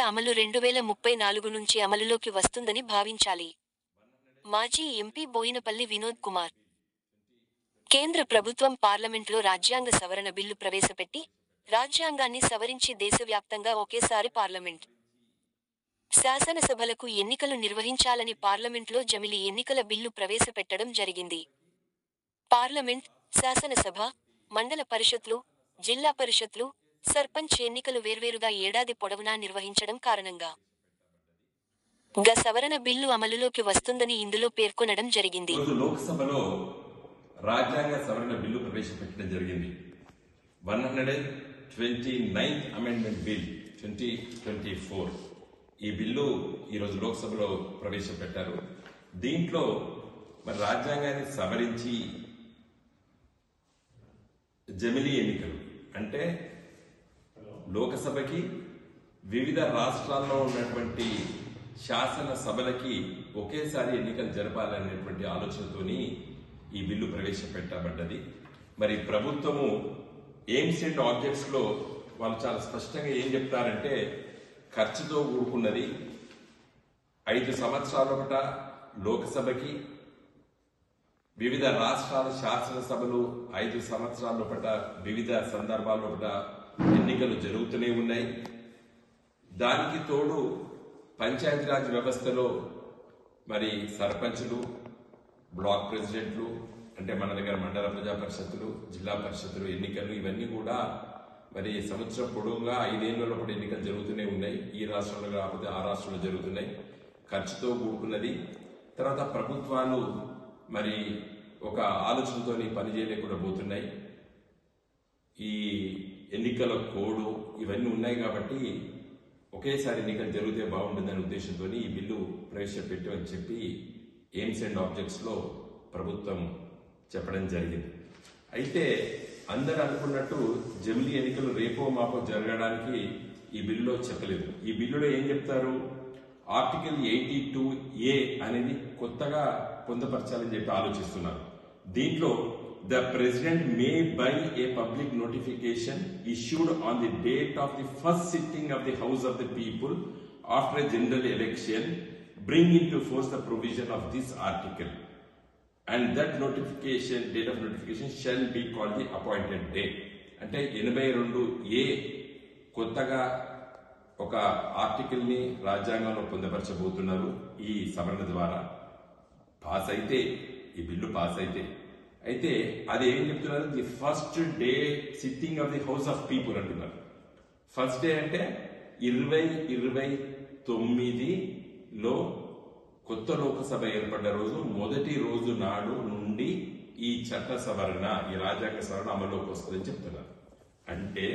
అమలు రెండు వేల ముప్పై నాలుగు నుంచి అమలులోకి వస్తుందని భావించాలి. మాజీ ఎంపీ బోయినపల్లి వినోద్ కుమార్. కేంద్ర ప్రభుత్వం పార్లమెంట్లో రాజ్యాంగ సవరణ బిల్లు ప్రవేశపెట్టి రాజ్యాంగాన్ని సవరించి దేశవ్యాప్తంగా ఒకేసారి పార్లమెంట్. శాసనసభలకు ఎన్నికలు నిర్వహించాలని పార్లమెంట్లో జమిలి ఎన్నికల బిల్లు ప్రవేశపెట్టడం జరిగింది. పార్లమెంట్ శాసనసభ మండల పరిషత్లు జిల్లా పరిషత్లు సర్పంచ్ ఎన్నికలు వేర్వేరుగా ఏడాది పొడవునా నిర్వహించడం కారణంగా. గ సవరణ బిల్లు అమలులోకి వస్తుందని ఇందులో పేర్కొనడం జరిగింది. లోక్సభలో రాజ్యాంగ సవరణ బిల్లు ప్రవేశపెట్టడం జరిగింది. One hundred twenty ninth amendment bill twenty twenty four. ఈ బిల్లు ఈరోజు లోక్సభలో ప్రవేశపెట్టారు. దీంట్లో మరి రాజ్యాంగాన్ని సవరించి జమిలీ ఎన్నికలు అంటే లోకసభకి వివిధ రాష్ట్రాల్లో ఉన్నటువంటి శాసన సభలకి ఒకేసారి ఎన్నికలు జరపాలనేటువంటి ఆలోచనతోని ఈ బిల్లు ప్రవేశపెట్టబడ్డది. మరి ప్రభుత్వము ఎయిమ్స్ అండ్ ఆబ్జెక్ట్స్లో వాళ్ళు చాలా స్పష్టంగా ఏం చెప్తారంటే ఖర్చుతో కూడుకున్నది ఐదు సంవత్సరాల ఒకట లోకసభకి వివిధ రాష్ట్రాల శాసనసభలు ఐదు సంవత్సరాల లోపట వివిధ సందర్భాల లోపట ఎన్నికలు జరుగుతూనే ఉన్నాయి. దానికి తోడు పంచాయతీరాజ్ వ్యవస్థలో మరి సర్పంచులు బ్లాక్ ప్రెసిడెంట్లు అంటే మన దగ్గర మండల ప్రజా పరిషత్తులు జిల్లా పరిషత్తులు ఎన్నికలు ఇవన్నీ కూడా మరి సంవత్సరం పొడవుగా ఐదేళ్ళ లోపల ఎన్నికలు జరుగుతూనే ఉన్నాయి. ఈ రాష్ట్రంలో కాకపోతే ఆ రాష్ట్రంలో జరుగుతున్నాయి. ఖర్చుతో కూడుకున్నది. తర్వాత ప్రభుత్వాలు మరి ఒక ఆలోచనతో పని చేయలేకుండా పోతున్నాయి. ఈ ఎన్నికల కోడ్ ఇవన్నీ ఉన్నాయి కాబట్టి ఒకేసారి ఎన్నికలు జరిగితే బాగుంటుందనే ఉద్దేశంతో ఈ బిల్లు ప్రవేశపెట్టామని చెప్పి ఎయిమ్స్ అండ్ ఆబ్జెక్ట్స్లో ప్రభుత్వం చెప్పడం జరిగింది. అయితే అందరు అనుకున్నట్టు జమిలీ ఎన్నికలు రేపో మాపో జరగడానికి ఈ బిల్లులో చెప్పలేదు. ఈ బిల్లులో ఏం చెప్తారు? ఆర్టికల్ ఎయిటీ టూ ఏ అనేది కొత్తగా పొందపరచాలని చెప్పి ఆలోచిస్తున్నారు. దీంట్లో the president may by a public notification issued on the date of the first sitting of the house of the people after a general election bring into force the provision of this article and that notification date of notification shall be call the appointed day అంటే ఎనభై రెండు ఏ కొత్తగా ఒక ఆర్టికల్ని రాజ్యాంగంలో పొందపరచబోతున్నారు ఈ సవరణ ద్వారా. Pass అయితే ఈ బిల్లు పాస్ అయితే. అయితే అది ఏం చెప్తున్నారు? The first day sitting of the house of people అంటున్నారు. ఫస్ట్ డే అంటే ఇరవై ఇరవై తొమ్మిదిలో కొత్త లోకసభ ఏర్పడ్డ రోజు మొదటి రోజు నాడు నుండి ఈ చట్ట సవరణ ఈ రాజ్యాంగ సవరణ అమలులోకి వస్తుందని చెప్తున్నారు. అంటే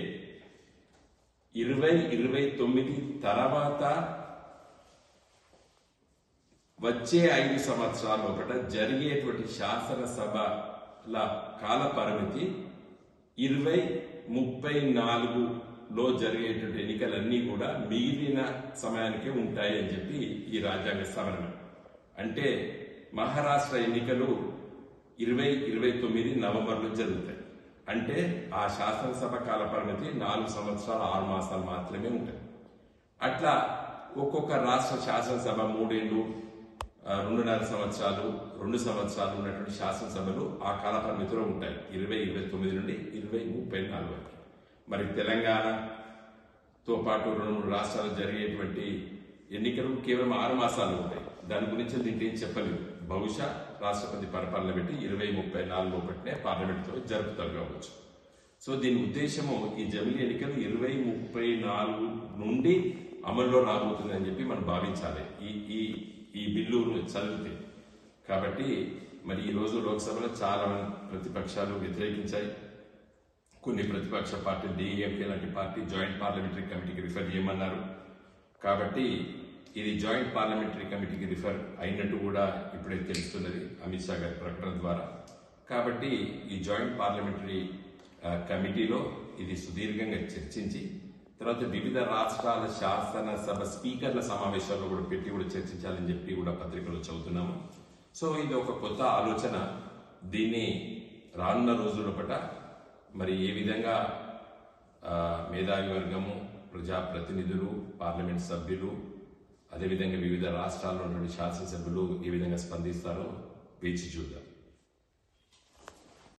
ఇరవై ఇరవై తొమ్మిది తర్వాత వచ్చే ఐదు సంవత్సరాలు ఒకట జరిగేటువంటి ల కాల పరిమితి ఇరవై ముప్పై నాలుగులో జరిగేటువంటి ఎన్నికలన్నీ కూడా మిగిలిన సమయానికే ఉంటాయి అని చెప్పి ఈ రాజ్యాంగ సవరణ. అంటే మహారాష్ట్ర ఎన్నికలు ఇరవై ఇరవై తొమ్మిది నవంబర్లో జరుగుతాయి. అంటే ఆ శాసనసభ కాల పరిమితి నాలుగు సంవత్సరాలు ఆరు మాసాలు మాత్రమే ఉంటాయి. అట్లా ఒక్కొక్క రాష్ట్ర శాసనసభ మూడేళ్ళు రెండున్నర సంవత్సరాలు రెండు సంవత్సరాలు ఉన్నటువంటి శాసనసభలు ఆ కాల పరిమితిలో ఉంటాయి. ఇరవై ఇరవై తొమ్మిది నుండి ఇరవై ముప్పై నాలుగు వరకు. మరి తెలంగాణతో పాటు రెండు మూడు రాష్ట్రాలు జరిగేటువంటి ఎన్నికలు కేవలం ఆరు మాసాలు ఉంటాయి. దాని గురించి దీంట్లో ఏం చెప్పలేదు. బహుశా రాష్ట్రపతి పరిపాలన పెట్టి ఇరవై ముప్పై నాలుగు ఒకటినే పార్లమెంట్తో జరుపుతారు కావచ్చు. సో దీని ఉద్దేశము ఈ జమిలీ ఎన్నికలు ఇరవై ముప్పై నాలుగు నుండి అమల్లో రాబోతుందని చెప్పి మనం భావించాలి. ఈ ఈ ఈ బిల్లును చదివితే. కాబట్టి మరి ఈ రోజు లోక్సభలో చాలా మంది ప్రతిపక్షాలు వ్యతిరేకించాయి. కొన్ని ప్రతిపక్ష పార్టీలు డిఎంకే లాంటి పార్టీ జాయింట్ పార్లమెంటరీ కమిటీకి రిఫర్ చేయమన్నారు. కాబట్టి ఇది జాయింట్ పార్లమెంటరీ కమిటీకి రిఫర్ అయినట్టు కూడా ఇప్పుడే తెలుస్తున్నది అమిత్ షా గారి ప్రకటన ద్వారా. కాబట్టి ఈ జాయింట్ పార్లమెంటరీ కమిటీలో ఇది సుదీర్ఘంగా చర్చించి తర్వాత వివిధ రాష్ట్రాల శాసన సభ స్పీకర్ల సమావేశాల్లో కూడా పెట్టి కూడా చర్చించాలని చెప్పి కూడా పత్రికలో చదువుతున్నాము. సో ఇది ఒక కొత్త ఆలోచన. దీన్ని రానున్న రోజుల పట మరి ఏ విధంగా మేధావి వర్గము ప్రజాప్రతినిధులు పార్లమెంట్ సభ్యులు అదేవిధంగా వివిధ రాష్ట్రాల్లో ఉన్నటువంటి శాసనసభ్యులు ఏ విధంగా స్పందిస్తారో వేచి చూద్దాం.